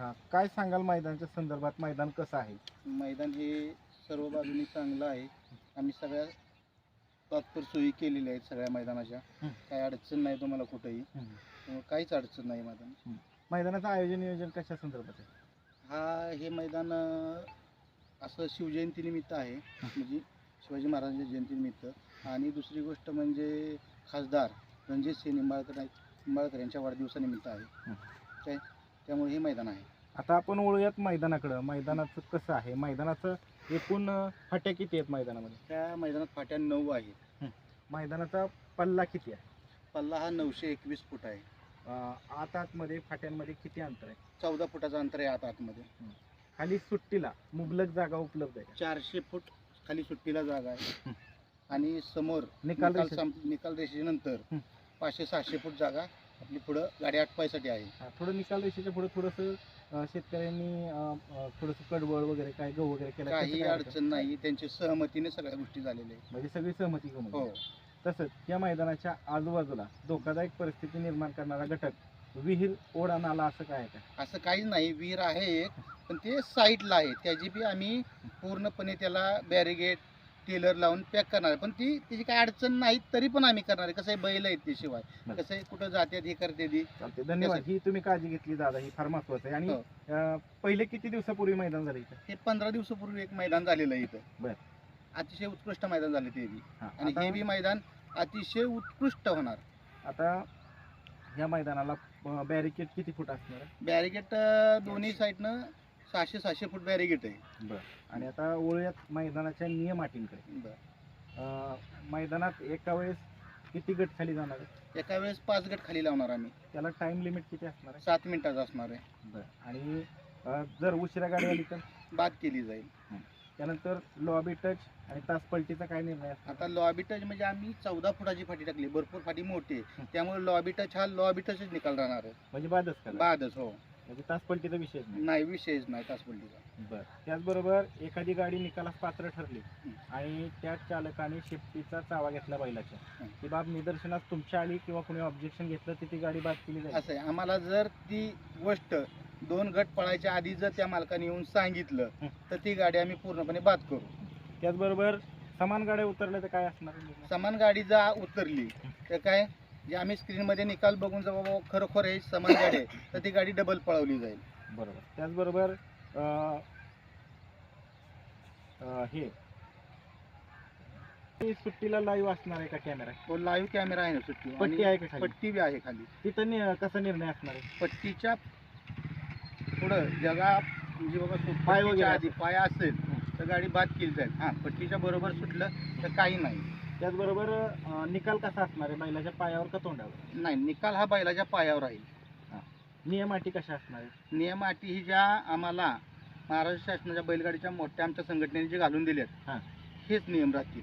हा काय सांगाल मैदानाच्या संदर्भात? मैदान कसं आहे? मैदान हे सर्व बाजूनी चांगलं आहे. आम्ही सगळ्या तात्पर सोयी केलेल्या आहेत सगळ्या मैदानाच्या. हं. काही अडचण नाही तुम्हाला कुठेही. त्यामुळे काहीच अडचण नाही मैदान. मैदानाचं आयोजन नियोजन कशा संदर्भात आहे? हा हे मैदान अं, असं शिवजयंतीनिमित्त आहे. म्हणजे शिवाजी महाराजांच्या जयंतीनिमित्त आणि दुसरी गोष्ट म्हणजे खासदार रणजित सिंह निंबाळकर निंबाळकर यांच्या वाढदिवसानिमित्त आहे. त्यामुळे हे मैदान आहे. आता आपण वळूयात मैदानाकडं. मैदानाचं कसं आहे? मैदानाचं एकूण अं, फाट्या किती आहेत मैदानामध्ये? त्या मैदानात फाट्या नऊ आहेत. मैदानाचा पल्ला किती आहे? पल्ला हा नऊशे एकवीस फूट आहे. अं, आत आतमध्ये फाट्यांमध्ये किती अंतर आहे? चौदा फुटाचं अंतर आहे आत आतमध्ये. खाली सुट्टीला मुबलक जागा उपलब्ध आहे? चारशे फूट खाली सुट्टीला जागा आहे. आणि समोर निकाल निकाल संप- निकाल रेषेनंतर हं. पाचशे सहाशे फूट जागा आपली पुढं गाडी आटपायसाठी आहे. हा, थोडं निकाल रेषेच्या पुढे थोडंसं अं, शेतकऱ्यांनी अं, अं, थोडंसं कडवळ वगैरे काय गहू वगैरे केलं त्याचं काही काय अडचण? अडचण नाही. त्यांची सहमतीने सगळ्या गोष्टी झालेल्या आहेत. म्हणजे सगळी सहमती घेऊन हो. तसंच या मैदानाच्या आजूबाजूला धोकादायक परिस्थिती निर्माण करणारा घटक विहीर ओढा नाला असं काय आहे का? असं काहीच नाही. विहीर आहे एक पण ते साईडला आहे. त्याची बी आम्ही पूर्णपणे त्याला बॅरिगेट टेलर लावून पॅक करणार. पण ती त्याची काही अडचण नाही तरी पण आम्ही करणार आहे. कसं आहे बैल आहेत ते शिवाय. कसं आहे कुठं जातात हे करते ती. चालते धन्यवाद. ही तुम्ही काळजी घेतली दादा ही फार महत्वाचं आहे. आणि हो. अं, पहिले किती दिवसापूर्वी मैदान झालं इथं? हे पंधरा दिवसापूर्वी एक मैदान झालेलं आहे इथं. बरं. अतिशय उत्कृष्ट मैदान झाले ते बी. हा, आणि आता- हे बी मैदान अतिशय उत्कृष्ट होणार. आता या मैदानाला बॅरिकेड किती फूट असणार आहे? बॅरिगेट दोन्ही साईडनं सहाशे सहाशे फूट बॅरिगेट आहे. आणि आता वळूयात मैदानाच्या नियम अटींकडे बरं. अं, मैदानात एका वेळेस किती गट खाली जाणार आहे एका वेळेस पाच गट खाली लावणार आम्ही. त्याला टाइम लिमिट किती असणार आहे? सात मिनिटाचा असणार आहे. आणि अं, जर उशिरा गाडी आली तर? बाद केली जाईल. त्यानंतर लॉबी टच आणि तास पलटीचा काय निर्णय असणार? आता लॉबी टच म्हणजे आम्ही चौदा फुटाची फाटी टाकली. भरपूर फाटी मोठी आहे. त्यामुळे लॉबी टच हा लॉबी टचच निकाल राहणार आहे. म्हणजे बादच करा बादच हो. म्हणजे तास पलटीचा विषय नाही. नाही विषयच नाही तासपल्लीचा बरं. त्याचबरोबर एखादी गाडी निकालास पात्र ठरली हं. आणि त्या चालकाने शेफ्टीचा चावा घेतला बैलाच्या. हं. ती बाब निदर्शनास तुमच्या आली किंवा कोणी ऑब्जेक्शन घेतलं तर ती गाडी बाद केली जाईल? असं आहे. आम्हाला जर ती गोष्ट दोन गट पळायच्या आधी जर त्या मालकाने येऊन सांगितलं हं. तर ती गाडी आम्ही पूर्णपणे बाद करू. त्याचबरोबर समान गाड्या उतरल्या तर काय असणार? समान गाडी जर उतरली तर काय? जे आम्ही स्क्रीनमध्ये निकाल बघून जर बाबा खरोखर हे समान गाडी आहे तर ती गाडी डबल पळवली जाईल. बरोबर. त्याचबरोबर अं, अं, हे. सुट्टीला लाईव्ह असणार आहे का कॅमेरा तो लाईव्ह कॅमेरा आहे ना सुट्टी. पट्टी आहे का खाली? पट्टी बी आहे खाली. तिथं नि- कसा निर्णय असणार आहे? पट्टीच्या पुढं जगा म्हणजे बाबा सु- पाय पट्टीच्या वगैरे आधी पाय असेल तर गाडी बाद केली जाईल. हां पट्टीच्या बरोबर सुटलं तर काही नाही. त्याचबरोबर अं, निकाल कसा असणार आहे? बैलाच्या पायावर का तोंडावर? नाही निकाल हा बैलाच्या पायावर राहील. नियम अटी कशा असणार आहे नियम अटी ही ज्या आम्हाला महाराष्ट्र शासनाच्या बैलगाडीच्या मोठ्या आमच्या संघटनेने जे घालून दिलेत हां. हेच नियम राहतील.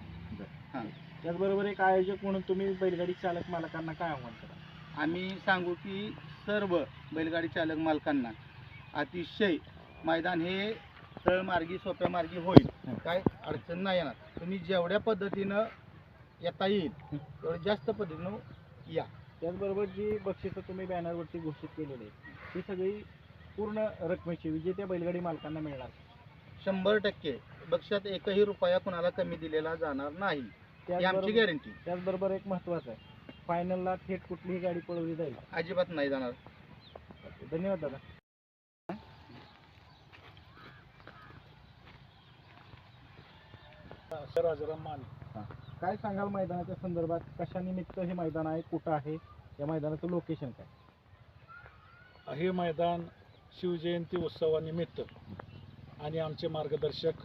हां. त्याचबरोबर एक आयोजक म्हणून तुम्ही बैलगाडी चालक मालकांना काय आव्हान करा आम्ही सांगू की सर्व बैलगाडी चालक मालकांना अतिशय मैदान हे तळमार्गी सोप्या मार्गी होईल. हं. काय अडचण नाही येणार. तुम्ही जेवढ्या पद्धतीनं येता येईल. तेवढं जास्त पद्धतीनं या. त्याचबरोबर जी बक्षिसं तुम्ही बॅनरवरती घोषित केलेली आहेत ती सगळी पूर्ण रकमेची विजेत्या बैलगाडी मालकांना मिळणार. शंभर टक्के. बक्षात एकही रुपया कुणाला कमी दिलेला जाणार नाही. ही आमची त्याचबरोबर गॅरंटी त्याचबरोबर एक महत्त्वाचं आहे. फायनलला थेट कुठलीही गाडी पळवली जाईल. अजिबात नाही जाणार. धन्यवाद दादा. राजाराम मान काय सांगाल मैदानाच्या संदर्भात? कशानिमित्त हे मैदान आहे? कुठं आहे? या मैदानाचं लोकेशन काय? हे मैदान शिवजयंती उत्सवानिमित्त आणि आमचे मार्गदर्शक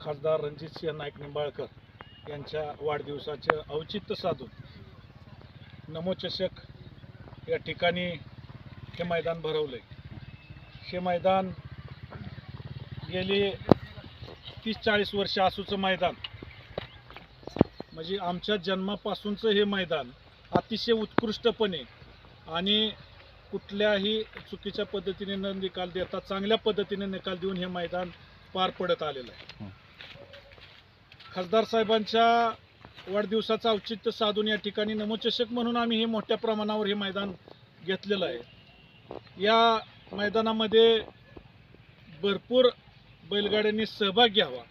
खासदार रणजितसिंह नाईक निंबाळकर यांच्या वाढदिवसाचं औचित्य साधून नमोचषक या ठिकाणी हे मैदान भरवलं हे मैदान गेली तीस चाळीस वर्ष आसूचं मैदान म्हणजे आमच्या जन्मापासूनचं हे मैदान अतिशय उत्कृष्टपणे आणि कुठल्याही चुकीच्या पद्धतीने न निकाल देता चांगल्या पद्धतीने निकाल देऊन हे मैदान पार पडत आलेलं आहे. खासदार साहेबांच्या वाढदिवसाचं औचित्य साधून या ठिकाणी नमोचषक म्हणून आम्ही हे मोठ्या प्रमाणावर हे मैदान घेतलेलं आहे. या मैदानामध्ये भरपूर बैलगाड्यांनी सहभाग घ्यावा.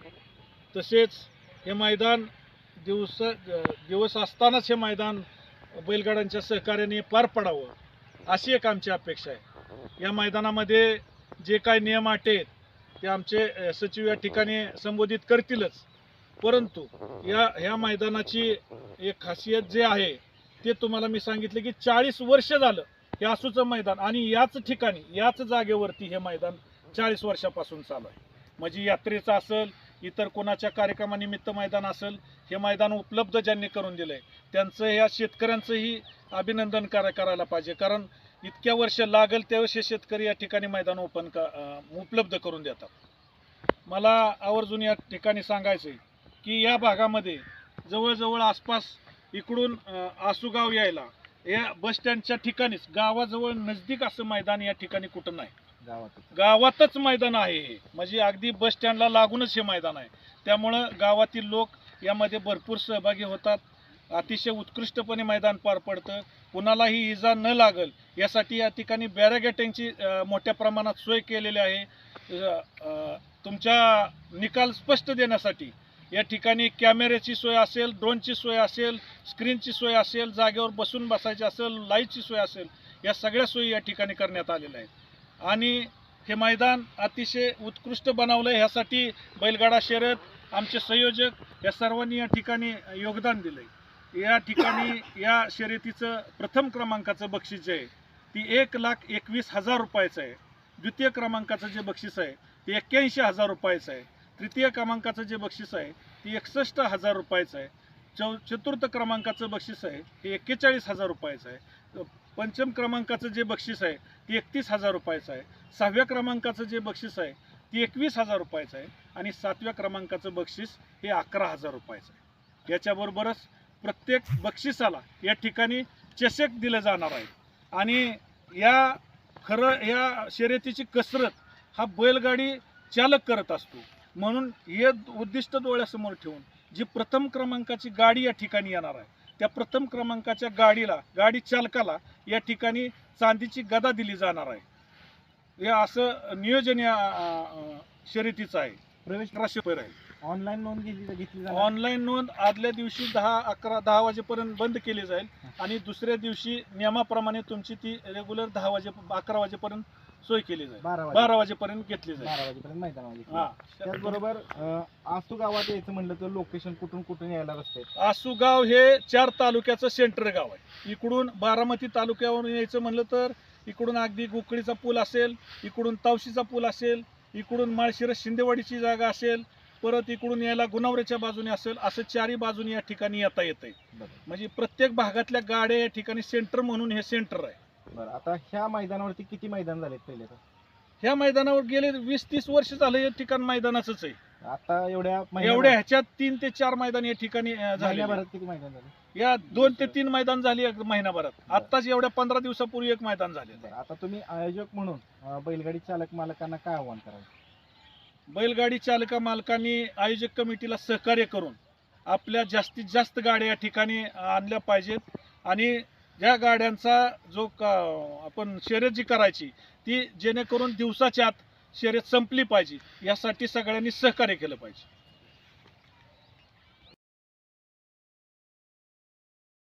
तसेच हे मैदान दिवस दिवस असतानाच हे मैदान बैलगाड्यांच्या सहकार्याने पार पडावं अशी एक आमची अपेक्षा आहे. या मैदानामध्ये जे काही नियम आटे ते आमचे सचिव या ठिकाणी संबोधित करतीलच. परंतु या ह्या मैदानाची एक खासियत जे आहे ते तुम्हाला मी सांगितले की चाळीस वर्ष झालं हे आसूचं मैदान आणि याच ठिकाणी याच जागेवरती हे मैदान चाळीस वर्षापासून चालू आहे. म्हणजे यात्रेचं असेल इतर कोणाच्या कार्यक्रमानिमित्त मैदान असेल हे मैदान उपलब्ध ज्यांनी करून दिलंय त्यांचं ह्या शेतकऱ्यांचंही अभिनंदन करा करायला पाहिजे. कारण इतक्या वर्ष लागेल त्यावेळेस हे शेतकरी या ठिकाणी मैदान ओपन का उपलब्ध करून देतात. मला आवर्जून या ठिकाणी सांगायचं आहे की या भागामध्ये जवळजवळ आसपास इकडून आसुगाव आसूगाव यायला या बस स्टँडच्या ठिकाणीच गावाजवळ नजदीक असं मैदान या ठिकाणी कुठं नाही. गावातच. मैदान आहे. हे म्हणजे अगदी बस स्टँडला लागूनच हे मैदान आहे. त्यामुळं गावातील लोक यामध्ये भरपूर सहभागी होतात. अतिशय उत्कृष्टपणे मैदान पार पडतं. कुणालाही इजा न लागल यासाठी या ठिकाणी बॅरॅगेटिंगची मोठ्या प्रमाणात सोय केलेली आहे. तुमच्या निकाल स्पष्ट देण्यासाठी या ठिकाणी कॅमेऱ्याची सोय असेल ड्रोनची सोय असेल स्क्रीनची सोय असेल जागेवर बसून बसायची असेल लाईटची सोय असेल या सगळ्या सोयी या ठिकाणी करण्यात आलेल्या आहेत. आणि हे मैदान अतिशय उत्कृष्ट बनवलं ह्यासाठी बैलगाडा शर्यत आमचे संयोजक या सर्वांनी या ठिकाणी योगदान दिलं या ठिकाणी या शर्यतीचं प्रथम क्रमांकाचं बक्षीस जे आहे ती एक लाख एकवीस हजार रुपयाचं आहे. द्वितीय क्रमांकाचं जे बक्षीस आहे ते एक्क्याऐंशी हजार रुपयाचं आहे. तृतीय क्रमांकाचं जे बक्षीस आहे ते एकसष्ट हजार रुपयाचं आहे. चौ चतुर्थ क्रमांकाचं बक्षीस आहे हे एक्केचाळीस हजार रुपयाचं आहे. पंचम क्रमांकाचं जे बक्षीस आहे ते एकतीस हजार रुपयाचं आहे. सहाव्या क्रमांकाचं जे बक्षीस आहे ते एकवीस हजार रुपयाचं आहे. आणि सातव्या क्रमांकाचं बक्षीस हे अकरा हजार रुपयाचं आहे. याच्याबरोबरच प्रत्येक बक्षिसाला या ठिकाणी चषक दिलं जाणार आहे. आणि या खरं या शर्यतीची कसरत हा बैलगाडी चालक करत असतो. म्हणून हे उद्दिष्ट डोळ्यासमोर ठेवून जी प्रथम क्रमांकाची गाडी या ठिकाणी येणार आहे त्या प्रथम क्रमांकाच्या गाडीला गाडी चालकाला या ठिकाणी चांदीची गदा दिली जाणार आहे. हे असं नियोजन या शर्यतीचं आहे. प्रवेश अठराशे रुपये आहे. ऑनलाईन नोंद घेतली घेतली जाणार? ऑनलाईन नोंद आदल्या दिवशी दहा अकरा दहा वाजेपर्यंत बंद केली जाईल. आणि दुसऱ्या दिवशी नियमाप्रमाणे तुमची ती रेग्युलर दहा वाजे अकरा वाजेपर्यंत सोय केली जाईल. बारा वाजे बारा वाजेपर्यंत घेतली जाईल. बारा वाजेपर्यंत मैदानामध्ये. हा. त्याचबरोबर अं, आसू गावात यायचं म्हणलं तर लोकेशन कुठून कुठून यायला रस्ते आहेत? आसूगाव हे चार तालुक्याचं सेंटर गाव आहे. इकडून बारामती तालुक्यावरून यायचं म्हणलं तर इकडून अगदी गोकळीचा पूल असेल इकडून तावशीचा पूल असेल इकडून माळशिरस शिंदेवाडीची जागा असेल परत इकडून यायला गुणावऱ्याच्या बाजूने असेल असं चारही बाजूने या ठिकाणी येता बरं. म्हणजे प्रत्येक भागातल्या गाड्या या ठिकाणी सेंटर म्हणून हे सेंटर आहे. बरं आता ह्या मैदानावरती किती मैदान झालेत पहिले तर? ह्या मैदानावर गेले वीस तीस वर्ष झालं हे ठिकाण मैदानाचंच आहे. आता एवढ्या एवढ्या ह्याच्यात तीन ते चार मैदान या ठिकाणी अं, झाले महिन्याभरात किती मैदान झाले? या दोन ते तीन मैदान झाली एक महिनाभरात. आत्ताच एवढ्या पंधरा दिवसापूर्वी एक मैदान झाले बरं आता तुम्ही आयोजक म्हणून अं, बैलगाडी चालक मालकांना काय आव्हान कराल? बैलगाडी चालका मालकांनी आयोजक कमिटीला सहकार्य करून आपल्या जास्तीत जास्त गाड्या या ठिकाणी आणल्या पाहिजेत आणि ज्या गाड्यांचा जो का- आपण शर्यत जी करायची ती जेणेकरून दिवसाच्या आत शर्यत संपली पाहिजे. यासाठी सगळ्यांनी सहकार्य केलं पाहिजे.